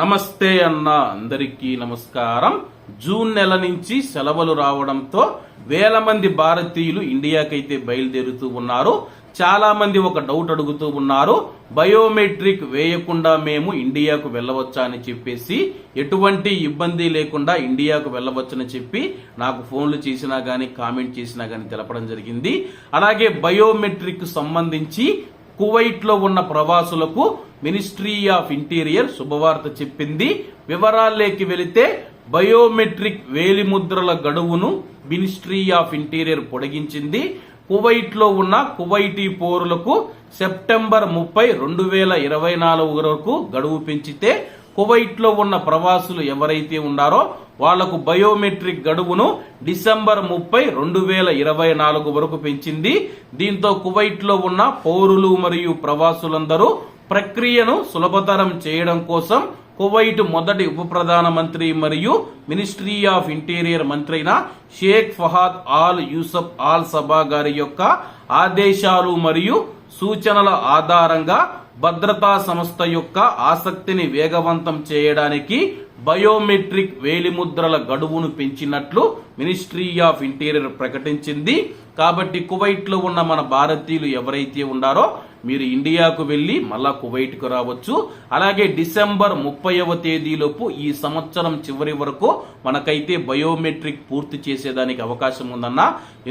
నమస్తే అన్న అందరికీ నమస్కారం. జూన్ నెల నుంచి సెలవులు రావడంతో వేల మంది భారతీయులు ఇండియాకైతే బయలుదేరుతూ ఉన్నారు. చాలా మంది ఒక డౌట్ అడుగుతూ ఉన్నారు. బయోమెట్రిక్ వేయకుండా మేము ఇండియాకు వెళ్ళవచ్చా అని చెప్పేసి ఎటువంటి ఇబ్బంది లేకుండా ఇండియాకు వెళ్ళవచ్చని చెప్పి నాకు ఫోన్లు చేసినా కానీ కామెంట్ చేసినా కానీ తెలపడం జరిగింది. అలాగే బయోమెట్రిక్ సంబంధించి కువైట్లో ఉన్న ప్రవాసులకు మినిస్ట్రీ ఆఫ్ ఇంటీరియర్ శుభవార్త చెప్పింది. వివరాల్లోకి వెళితే బయోమెట్రిక్ వేలిముద్రల గడువును మినిస్ట్రీ ఆఫ్ ఇంటీరియర్ పొడిగించింది. కువైట్లో ఉన్న కువైటీ పౌరులకు సెప్టెంబర్ ముప్పై రెండు వేల ఇరవై నాలుగు వరకు గడువు పెంచితే కువైట్లో ఉన్న ప్రవాసులు ఎవరైతే ఉన్నారో వాళ్ళకు బయోమెట్రిక్ గడువును డిసెంబర్ ముప్పై రెండు వేల ఇరవై నాలుగు వరకు పెంచింది. దీంతో కువైట్లో ఉన్న పౌరులు మరియు ప్రవాసులందరూ ప్రక్రియను సులభతరం చేయడం కోసం కువైట్ మొదటి ఉప ప్రధానమంత్రి మరియు మినిస్ట్రీ ఆఫ్ ఇంటీరియర్ మంత్రి అయిన Sheikh Fahad Al Yousef Al Sabah గారి యొక్క ఆదేశాలు మరియు సూచనల ఆధారంగా భద్రతా సంస్థ యొక్క ఆసక్తిని వేగవంతం చేయడానికి బయోమెట్రిక్ వేలిముద్రల గడువును పెంచినట్లు మినిస్ట్రీ ఆఫ్ ఇంటీరియర్ ప్రకటించింది. కాబట్టి కువైట్లో ఉన్న మన భారతీయులు ఎవరైతే ఉన్నారో మీరు ఇండియాకు వెళ్ళి మళ్ళా కువైట్కు రావచ్చు. అలాగే డిసెంబర్ ముప్పైవ తేదీలోపు ఈ సంవత్సరం చివరి వరకు మనకైతే బయోమెట్రిక్ పూర్తి చేసేదానికి అవకాశం ఉందన్న.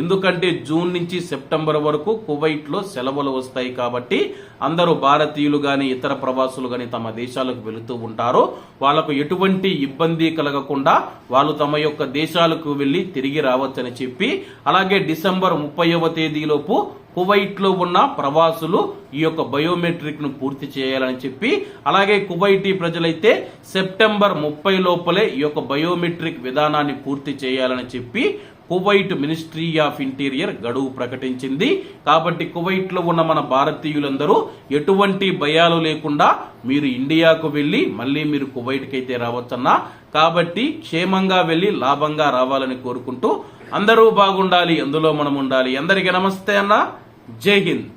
ఎందుకంటే జూన్ నుంచి సెప్టెంబర్ వరకు కువైట్లో సెలవులు వస్తాయి కాబట్టి అందరూ భారతీయులు కానీ ఇతర ప్రవాసులు కానీ తమ దేశాలకు వెళుతూ ఉంటారు. వాళ్ళకు ఎటువంటి ఇబ్బంది కలగకుండా వాళ్ళు తమ యొక్క దేశాలకు వెళ్ళి తిరిగి రావచ్చని చెప్పి అలాగే డిసెంబర్ ముప్పైవ తేదీలోపు కువైట్లో ఉన్న ప్రవాసులు ఈ యొక్క బయోమెట్రిక్ను పూర్తి చేయాలని చెప్పి అలాగే కువైటీ ప్రజలైతే సెప్టెంబర్ ముప్పై లోపలే ఈ యొక్క బయోమెట్రిక్ విధానాన్ని పూర్తి చేయాలని చెప్పి కువైట్ మినిస్ట్రీ ఆఫ్ ఇంటీరియర్ గడువు ప్రకటించింది. కాబట్టి కువైట్లో ఉన్న మన భారతీయులందరూ ఎటువంటి భయాలు లేకుండా మీరు ఇండియాకు వెళ్ళి మళ్ళీ మీరు కువైట్కి అయితే రావచ్చన్నా కాబట్టి క్షేమంగా వెళ్ళి లాభంగా రావాలని కోరుకుంటూ అందరూ బాగుండాలి అందులో మనం ఉండాలి. అందరికీ నమస్తే అన్నా. जय हिंद